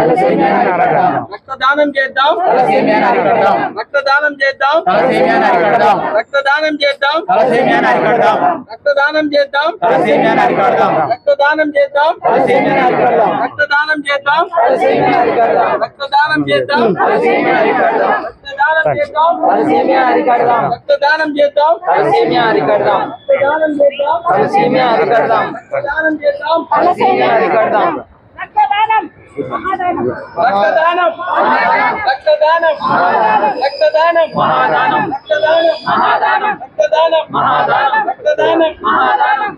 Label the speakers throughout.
Speaker 1: తలసేమియాని అరగదాం
Speaker 2: రక్తదానం చేద్దాం
Speaker 1: తలసేమియాని అరికడదాం
Speaker 2: రక్తదానం చేద్దాం
Speaker 1: తలసేమియాని అరికడదాం
Speaker 2: రక్తదానం చేద్దాం
Speaker 1: తలసేమియాని అరికడదాం
Speaker 2: రక్తదానం చేద్దాం
Speaker 1: తలసేమియాని అరికడదాం
Speaker 2: రక్తదానం చేద్దాం
Speaker 1: తలసేమియాని అరికడదాం
Speaker 2: రక్తదానం చేద్దాం
Speaker 1: తలసేమియాని అరికడదాం
Speaker 2: రక్తదానం చేద్దాం
Speaker 1: తలసేమియాని అరికడదాం
Speaker 2: రక్తదానం చేద్దాం
Speaker 1: తలసేమియాని అరికడదాం
Speaker 2: రక్తదానం చేద్దాం
Speaker 1: తలసేమియా అరికడదాం
Speaker 2: రక్తదానం చేద్దాం
Speaker 1: తలసేమియా అరికడదాం
Speaker 2: రక్తదానం చేద్దాం
Speaker 1: తలసేమియా అరికడదాం
Speaker 2: రక్తదానం రక్తదానం రక్తదానం మహాదానం రక్తదానం మహాదానం రక్తదానం మహాదానం రక్తదానం మహాదానం.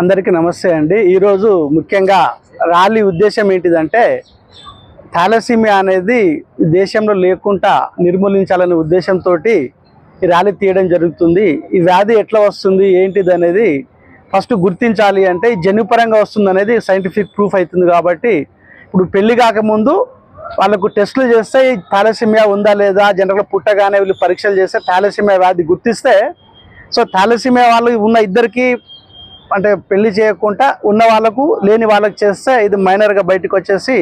Speaker 3: అందరికీ నమస్తే అండి. ఈరోజు ముఖ్యంగా ర్యాలీ ఉద్దేశం ఏంటిదంటే థాలసీమియా అనేది దేశంలో లేకుండా నిర్మూలించాలనే ఉద్దేశంతో ఈ ర్యాలీ తీయడం జరుగుతుంది. ఈ వ్యాధి ఎట్లా వస్తుంది ఏంటిది అనేది ఫస్ట్ గుర్తించాలి అంటే జన్యుపరంగా వస్తుంది అనేది సైంటిఫిక్ ప్రూఫ్ అవుతుంది కాబట్టి ఇప్పుడు పెళ్ళి కాకముందు వాళ్ళకు టెస్టులు చేస్తే థాలసీమియా ఉందా లేదా జనరల్గా పుట్టగానే వీళ్ళు పరీక్షలు చేస్తే థాలసీమియా వ్యాధి గుర్తిస్తే సో థాలసీమియా వాళ్ళు ఉన్న ఇద్దరికి అంటే పెళ్ళి చేయకుండా ఉన్న వాళ్ళకు లేని వాళ్ళకు చేస్తే ఇది మైనర్గా బయటకు వచ్చేసి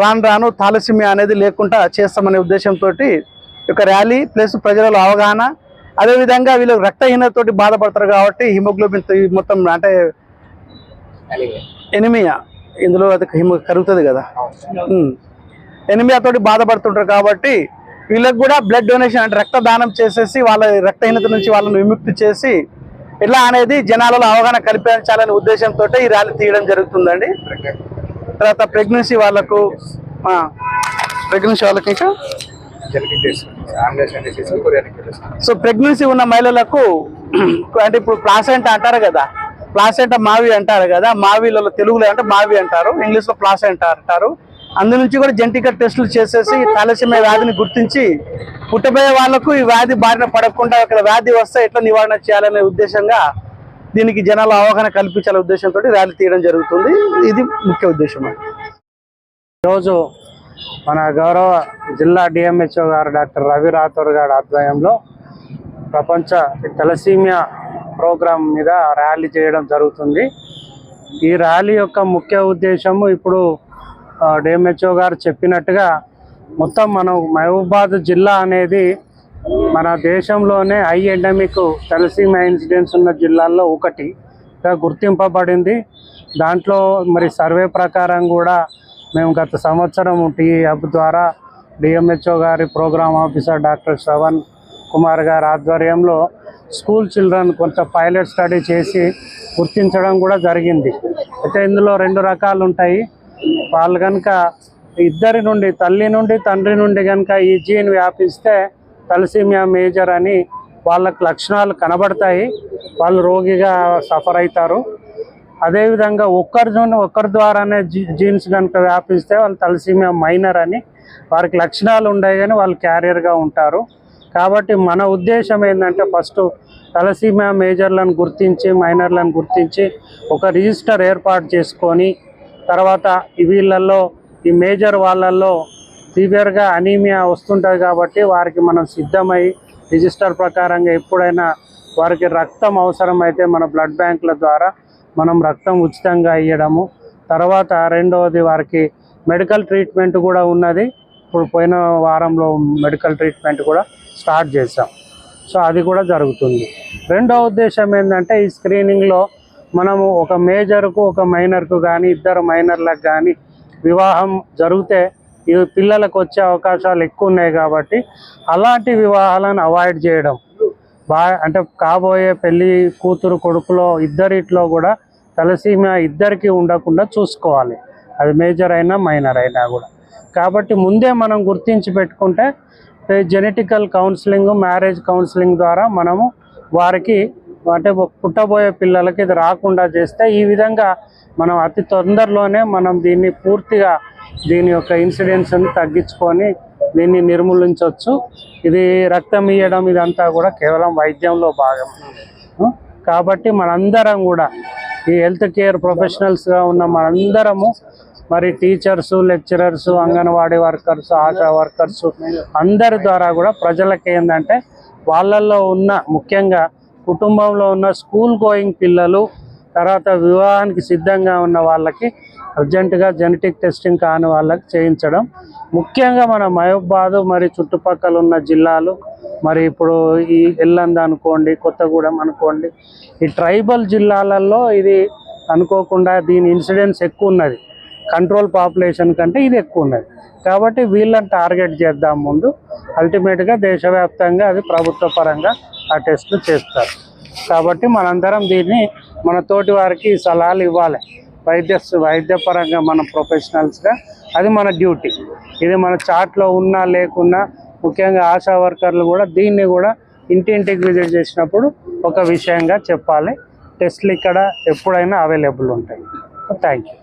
Speaker 3: రాను రాను థాలసీమియా అనేది లేకుండా చేస్తామనే ఉద్దేశంతో ఒక ర్యాలీ ప్లస్ ప్రజలలో అవగాహన అదేవిధంగా వీళ్ళు రక్తహీనతతోటి బాధపడతారు కాబట్టి హిమోగ్లోబిన్ మొత్తం అంటే ఎనిమియా. ఇందులో అది హిమో కరుగుతుంది కదా. ఉమ్. ఎనిమియా తోటి బాధపడుతుంటారు కాబట్టి వీళ్ళకి కూడా బ్లడ్ డొనేషన్ అంటే రక్తదానం చేసేసి వాళ్ళ రక్తహీనత నుంచి వాళ్ళని విముక్తి చేసి ఇలా అనేది జనాలలో అవగాహన కల్పించాలనే ఉద్దేశంతో ఈ ర్యాలీ తీయడం జరుగుతుందండి. తర్వాత ప్రెగ్నెన్సీ వాళ్ళకు ప్రెగ్నెన్సీ వాళ్ళకి ఇంకా సో ప్రెగ్నెన్సీ ఉన్న మహిళలకు అంటే ఇప్పుడు ప్లాసెంట్ అంటారు కదా ప్లాసెంట మావి అంటారు కదా మావిలలో తెలుగులో అంటే మావి అంటారు ఇంగ్లీష్లో ప్లాసెంట అంటారు. అందు నుంచి కూడా జెంటికల్ టెస్టులు చేసేసి థాలసీమియా వ్యాధిని గుర్తించి పుట్టబోయే వాళ్ళకు ఈ వ్యాధి బారిన పడకుండా ఇక్కడ వ్యాధి వస్తే ఎట్లా నివారణ చేయాలనే ఉద్దేశంగా దీనికి జనాల అవగాహన కల్పించాలనే ఉద్దేశంతో ర్యాలీ తీయడం జరుగుతుంది. ఇది ముఖ్య ఉద్దేశం
Speaker 4: ఈరోజు మన గౌరవ జిల్లా డిఎంహెచ్ఓ గారు డాక్టర్ రవి రాథోర్ గారి ఆధ్వర్యంలో ప్రపంచ తెలసీమియా ప్రోగ్రాం మీద ర్యాలీ చేయడం జరుగుతుంది. ఈ ర్యాలీ యొక్క ముఖ్య ఉద్దేశము ఇప్పుడు డిఎంహెచ్ఓ గారు చెప్పినట్టుగా మొత్తం మనం మహబూబాద్ జిల్లా అనేది మన దేశంలోనే హై ఎండమిక్ తలసీమియా ఇన్సిడెంట్స్ ఉన్న జిల్లాల్లో ఒకటిగా గుర్తింపబడింది. దాంట్లో మరి సర్వే ప్రకారం కూడా మేము గత సంవత్సరం టీ హబ్ ద్వారా డిఎంహెచ్ఓ గారి programme officer doctor Shravan Kumar గారి ఆధ్వర్యంలో స్కూల్ చిల్డ్రన్ కొంత పైలట్ స్టడీ చేసి గుర్తించడం కూడా జరిగింది. అయితే ఇందులో రెండు రకాలు ఉంటాయి. వాళ్ళు కనుక ఇద్దరి నుండి తల్లి నుండి తండ్రి నుండి కనుక ఈ జీన్ వ్యాపిస్తే తలసీమియా మేజర్ అని వాళ్ళకు లక్షణాలు కనబడతాయి. వాళ్ళు రోగిగా సఫర్ అవుతారు. అదేవిధంగా ఒక్కరి ఒక్కరి ద్వారానే జీ- జీన్స్ కనుక వ్యాపిస్తే వాళ్ళు తలసీమియా మైనర్ అని వారికి లక్షణాలు ఉన్నాయి కానీ వాళ్ళు క్యారియర్గా ఉంటారు. కాబట్టి మన ఉద్దేశం ఏంటంటే ఫస్ట్ తలసీమియా మేజర్లను గుర్తించి మైనర్లను గుర్తించి ఒక రిజిస్టర్ ఏర్పాటు చేసుకొని తర్వాత వీళ్ళల్లో ఈ మేజర్ వాళ్ళల్లో సివియర్గా అనీమియా వస్తుంటుంది కాబట్టి వారికి మనం సిద్ధమై రిజిస్టర్ ప్రకారంగా ఎప్పుడైనా వారికి రక్తం అవసరమైతే మన బ్లడ్ బ్యాంకుల ద్వారా మనం రక్తం ఉచితంగా ఇవ్వడము తర్వాత రెండవది వారికి మెడికల్ ట్రీట్మెంట్ కూడా ఉన్నది. ఇప్పుడు పోయిన వారంలో మెడికల్ ట్రీట్మెంట్ కూడా స్టార్ట్ చేసాం సో అది కూడా జరుగుతుంది. రెండో ఉద్దేశం ఏంటంటే ఈ స్క్రీనింగ్లో మనము ఒక మేజర్కు ఒక మైనర్కు కానీ ఇద్దరు మైనర్లకు కానీ వివాహం జరిగితే పిల్లలకు వచ్చే అవకాశాలు ఎక్కువ ఉన్నాయి కాబట్టి అలాంటి వివాహాలను అవాయిడ్ చేయడం. బా అంటే కాబోయే పెళ్ళి కూతురు కొడుకులో ఇద్దరిట్లో కూడా తలసీమియా ఇద్దరికి ఉండకుండా చూసుకోవాలి. అది మేజర్ అయినా మైనర్ అయినా కూడా. కాబట్టి ముందే మనం గుర్తించి పెట్టుకుంటే జెనెటికల్ కౌన్సిలింగ్ మ్యారేజ్ కౌన్సిలింగ్ ద్వారా మనము వారికి అంటే పుట్టబోయే పిల్లలకి ఇది రాకుండా చేస్తే ఈ విధంగా మనం అతి తొందరలోనే మనం దీన్ని పూర్తిగా దీని యొక్క ఇన్సిడెన్స్ని తగ్గించుకొని దీన్ని నిర్మూలించవచ్చు. ఇది రక్తం ఇయ్యడం ఇదంతా కూడా కేవలం వైద్యంలో భాగం. కాబట్టి మనందరం కూడా ఈ హెల్త్ కేర్ ప్రొఫెషనల్స్గా ఉన్న మనందరము మరి teachers lecturers anganwadi workers ASHA workers అందరి ద్వారా కూడా ప్రజలకి ఏంటంటే వాళ్ళల్లో ఉన్న ముఖ్యంగా కుటుంబంలో ఉన్న స్కూల్ గోయింగ్ పిల్లలు తర్వాత వివాహానికి సిద్ధంగా ఉన్న వాళ్ళకి అర్జెంటుగా జెనెటిక్ టెస్టింగ్ కాని వాళ్ళకి చేయించడం. ముఖ్యంగా మన మహబాద్ మరి చుట్టుపక్కల ఉన్న జిల్లాలు మరి ఇప్పుడు ఈ ఎల్లంద అనుకోండి కొత్తగూడెం అనుకోండి ఈ ట్రైబల్ జిల్లాలలో ఇది అనుకోకుండా దీని ఇన్సిడెన్స్ ఎక్కువ ఉన్నది. కంట్రోల్ పాపులేషన్ కంటే ఇది ఎక్కువ ఉన్నది. కాబట్టి వీళ్ళని టార్గెట్ చేద్దాం ముందు. అల్టిమేట్గా దేశవ్యాప్తంగా అది ప్రభుత్వ పరంగా ఆ టెస్టులు చేస్తారు. కాబట్టి మనందరం దీన్ని మన తోటి వారికి సలహాలు ఇవ్వాలి. వైద్య వైద్యపరంగా మన ప్రొఫెషనల్స్గా అది మన డ్యూటీ ఇది మన చాట్లో ఉన్నా లేకున్నా ముఖ్యంగా ఆశా వర్కర్లు కూడా దీన్ని కూడా ఇంటింటికి విజిట్ చేసినప్పుడు ఒక విషయంగా చెప్పాలి. టెస్ట్లు ఇక్కడ ఎప్పుడైనా అవైలబుల్ ఉంటాయి. Thank you